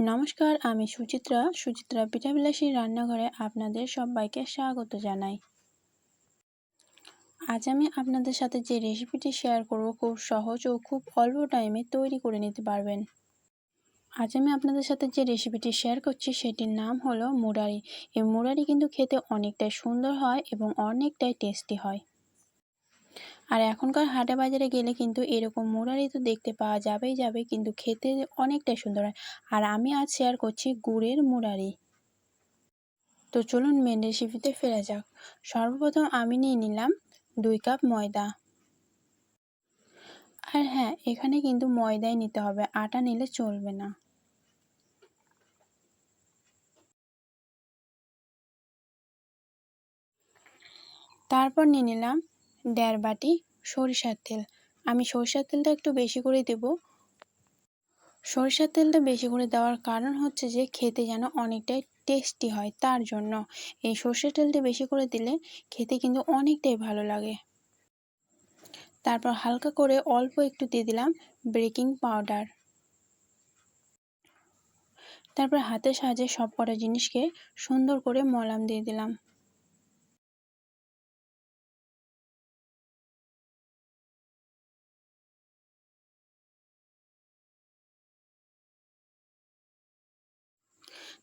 নমস্কার, আমি সুচিত্রা। সুচিত্রা পিঠাবিলাসী রান্নাঘরে আপনাদের সবাইকে স্বাগত জানাই। আজ আমি আপনাদের সাথে যে রেসিপিটি শেয়ার করব, খুব সহজ ও খুব অল্প টাইমে তৈরি করে নিতে পারবেন। আজ আমি আপনাদের সাথে যে রেসিপিটি শেয়ার করছি, সেটির নাম হলো মুরারি এই মুরারি কিন্তু খেতে অনেকটাই সুন্দর হয় এবং অনেকটাই টেস্টি হয়। আর এখনকার হাটে বাজারে গেলে কিন্তু এরকম মুরারি তো দেখতে পাওয়া যাবেই যাবে, কিন্তু খেতে অনেকটাই সুন্দর হয়। আর আমি আজ শেয়ার করছি গুড়ের মুরারি তো চলুন মেন রেসিপিতে ফেরা যাক। সর্বপ্রথম আমি নিয়ে নিলাম দুই কাপ ময়দা। আর হ্যাঁ এখানে কিন্তু ময়দাই নিতে হবে, আটা নিলে চলবে না। তারপর নিয়ে নিলাম দেড় বাটি সরিষার তেল। আমি সরিষার তেলটা একটু বেশি করে দেব। সরিষার তেলটা বেশি করে দেওয়ার কারণ হচ্ছে যে, খেতে যেন অনেকটাই টেস্টি হয় তার জন্য। এই সর্ষের তেলটা বেশি করে দিলে খেতে কিন্তু অনেকটাই ভালো লাগে। তারপর হালকা করে অল্প একটু দিয়ে দিলাম বেকিং পাউডার। তারপর হাতের সাহায্যে সব কটা জিনিসকে সুন্দর করে মলাম দিয়ে দিলাম।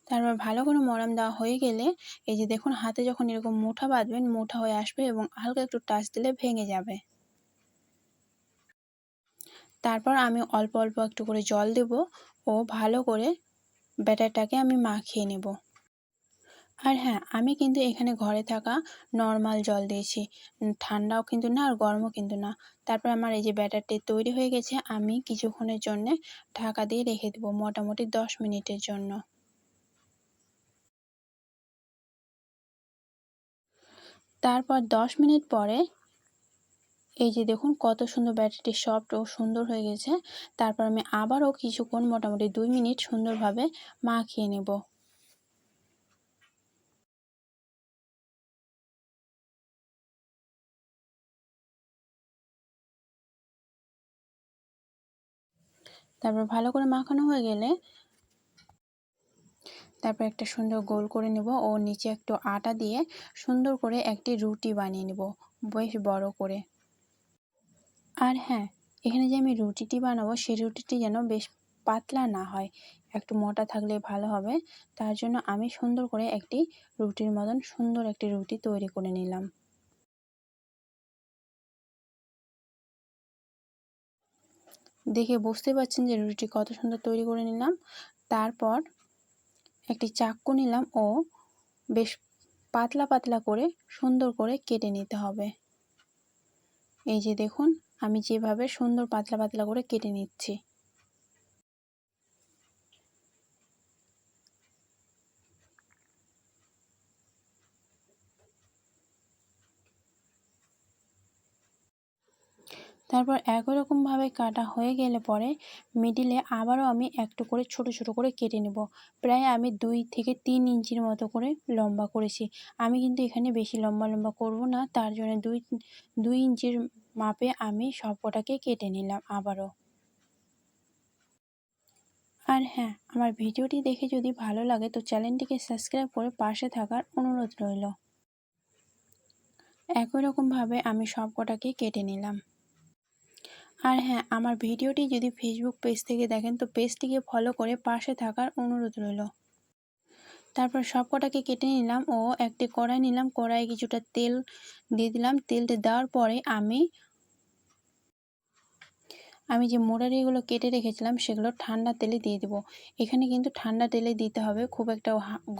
তারপর ভালো করে মরাম দেওয়া হয়ে গেলে এই যে দেখুন হাতে যখন এরকম মুঠা বাঁধবেন, মুঠা হয়ে আসবে এবং হালকা একটু টাচ দিলে ভেঙে যাবে। তারপর আমি অল্প অল্প একটু করে জল দেব ও ভালো করে ব্যাটারটাকে আমি মাখিয়ে নেব। আর হ্যাঁ আমি কিন্তু এখানে ঘরে থাকা নর্মাল জল দিয়েছি। ঠান্ডাও কিন্তু না আর গরমও কিন্তু না। তারপর আমার এই যে ব্যাটারটি তৈরি হয়ে গেছে, আমি কিছুক্ষণের জন্যে ঢাকা দিয়ে রেখে দেবো, মোটামুটি দশ মিনিটের জন্য। তারপর দশ মিনিট পরে, এই যে দেখুন কত সুন্দর ব্যাটারটি সফট ও সুন্দর হয়ে গেছে। তারপর আমি আবারও কিছুক্ষণ মোটামুটি দুই মিনিট সুন্দরভাবে মাখিয়ে নেব। তারপর ভালো করে মাখানো হয়ে গেলে তারপর একটা সুন্দর গোল করে নেব ও নিচে একটু আটা দিয়ে সুন্দর করে একটি রুটি বানিয়ে নেব, বেশ বড় করে। আর হ্যাঁ এখানে যে আমি রুটিটি বানাবো সেই রুটিটি যেন বেশ পাতলা না হয়, একটু মোটা থাকলে ভালো হবে। তার জন্য আমি সুন্দর করে একটি রুটির মতন সুন্দর একটি রুটি তৈরি করে নিলাম। দেখে বুঝতে পারছেন যে রুটি কত সুন্দর তৈরি করে নিলাম। তারপর একটি চাকু নিলাম ও বেশ পাতলা পাতলা করে সুন্দর করে কেটে নিতে হবে। এই যে দেখুন, আমি যেভাবে সুন্দর পাতলা পাতলা করে কেটে নিচ্ছি। তারপর একই রকমভাবে কাটা হয়ে গেলে পরে মিডিলে আবারও আমি একটু করে ছোট ছোট করে কেটে নেব। প্রায় আমি দুই থেকে তিন ইঞ্চির মতো করে লম্বা করেছি। আমি কিন্তু এখানে বেশি লম্বা লম্বা করব না। তার জন্য দুই দুই ইঞ্চির মাপে আমি সবকটাকে কেটে নিলাম আবারও। আর হ্যাঁ আমার ভিডিওটি দেখে যদি ভালো লাগে তো চ্যানেলটিকে সাবস্ক্রাইব করে পাশে থাকার অনুরোধ রইল। একই রকমভাবে আমি সবকটাকে কেটে নিলাম। আর হ্যাঁ আমার ভিডিওটি যদি ফেসবুক পেজ থেকে দেখেন, তো পেজটিকে ফলো করে পাশে থাকার অনুরোধ রইল। তারপর সব কটাকে কেটে নিলাম ও একটি কড়াই নিলাম। কড়াই কিছুটা তেল দিয়ে দিলাম। তেলটা দেওয়ার পরে আমি আমি যে মোড়ারিগুলো কেটে রেখেছিলাম, সেগুলো ঠান্ডা তেলে দিয়ে দেবো। এখানে কিন্তু ঠান্ডা তেলে দিতে হবে, খুব একটা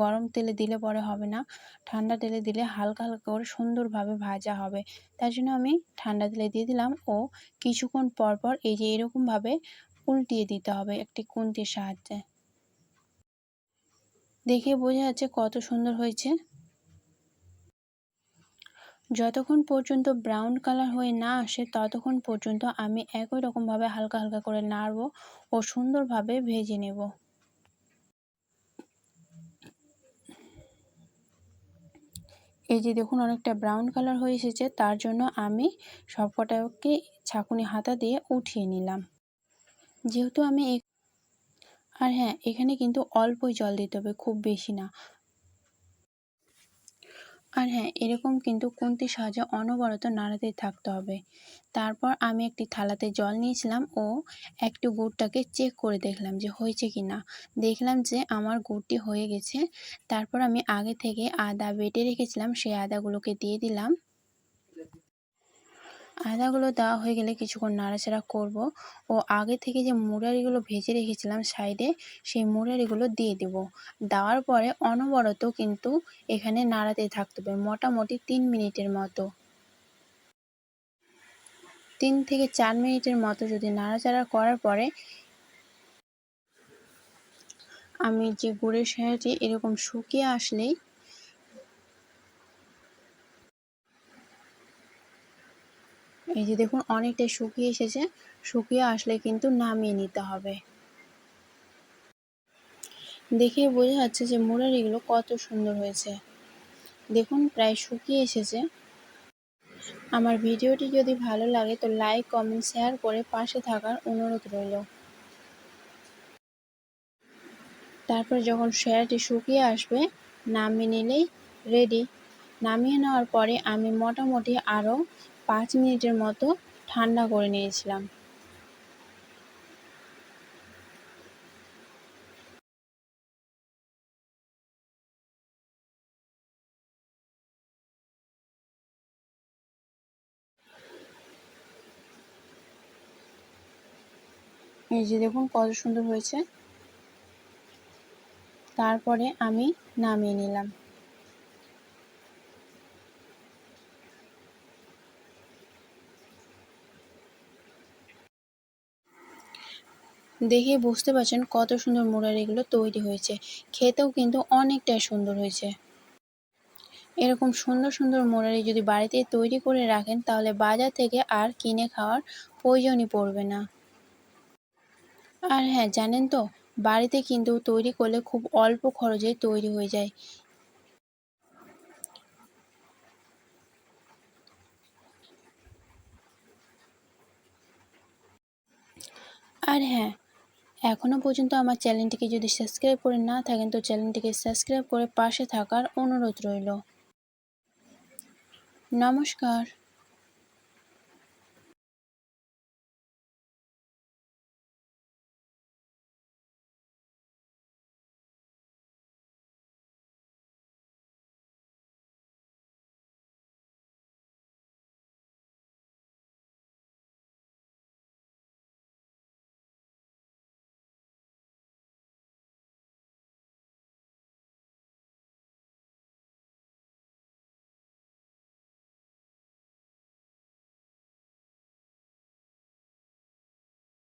গরম তেলে দিলে পরে হবে না। ঠান্ডা তেলে দিলে হালকা হালকা করে সুন্দরভাবে ভাজা হবে। তার জন্য আমি ঠান্ডা তেলে দিয়ে দিলাম ও কিছুক্ষণ পর পর এই যে এরকমভাবে উল্টিয়ে দিতে হবে একটি কুন্তির সাহায্যে। দেখে বোঝা যাচ্ছে কত সুন্দর হয়েছে। যতক্ষণ পর্যন্ত ব্রাউন কালার হয়ে না আসে, ততক্ষণ পর্যন্ত আমি একই রকমভাবে হালকা হালকা করে নাড়ব ও সুন্দরভাবে ভেজে নেব। এই যে দেখুন অনেকটা ব্রাউন কালার হয়ে এসেছে, তার জন্য আমি সবকটাকে ছাকুনি হাতা দিয়ে উঠিয়ে নিলাম। যেহেতু আমি আর হ্যাঁ এখানে কিন্তু অল্পই জল দিতে হবে, খুব বেশি না। আর হ্যাঁ এরকম কিন্তু কুন্তির সাহায্যে অনবরত নাড়াতে থাকতে হবে। তারপর আমি একটি থালাতে জল নিয়েছিলাম ও একটু গুড়টাকে চেক করে দেখলাম যে হয়েছে কি না দেখলাম যে আমার গুড়টি হয়ে গেছে। তারপর আমি আগে থেকে আদা বেটে রেখেছিলাম, সেই আদাগুলোকে দিয়ে দিলাম। আদাগুলো দেওয়া হয়ে গেলে কিছুক্ষণ নাড়াচাড়া করব। ও আগে থেকে যে মুরারিগুলো ভেজে রেখেছিলাম সাইডে, সেই মুরারিগুলো দিয়ে দেব। দেওয়ার পরে অনবরত কিন্তু এখানে নাড়াতে থাকতে হবে, মোটামুটি তিন মিনিটের মতো। তিন থেকে চার মিনিটের মতো যদি নাড়াচাড়া করার পরে আমি যে গুড়ের সাহায্যে এরকম শুকিয়ে আসলেই এই যে দেখুন অনেকটাই শুকিয়ে এসেছে। শুকিয়ে আসলে কিন্তু নামিয়ে নিতে হবে। দেখে বোঝা যাচ্ছে যে মুরারিগুলো কত সুন্দর হয়েছে। দেখুন, প্রায় শুকিয়ে এসেছে। আমার ভিডিওটি যদি ভালো লাগে তো লাইক, কমেন্ট, শেয়ার করে পাশে থাকার অনুরোধ রইল। তারপর যখন শেয়ারটি শুকিয়ে আসবে, নামিয়ে নিলেই রেডি নামিয়ে নেওয়ার পরে আমি মোটামুটি আরও পাঁচ মিনিটের মতো ঠান্ডা করে নিয়েছিলাম। এই যে দেখুন কত সুন্দর হয়েছে। তারপরে আমি নামিয়ে নিলাম। দেখে বুঝতে পারছেন কত সুন্দর মুরারিগুলো তৈরি হয়েছে। খেতেও কিন্তু অনেকটাই সুন্দর হয়েছে। এরকম সুন্দর সুন্দর মোরারি যদি বাড়িতে তৈরি করে রাখেন, তাহলে বাজার থেকে আর কিনে খাওয়ার প্রয়োজনই পড়বে না। আর হ্যাঁ জানেন তো, বাড়িতে কিন্তু তৈরি করলে খুব অল্প খরচে তৈরি হয়ে যায়। আর হ্যাঁ এখনও পর্যন্ত আমার চ্যানেলটিকে যদি সাবস্ক্রাইব করে না থাকেন, তো চ্যানেলটিকে সাবস্ক্রাইব করে পাশে থাকার অনুরোধ রইল। নমস্কার।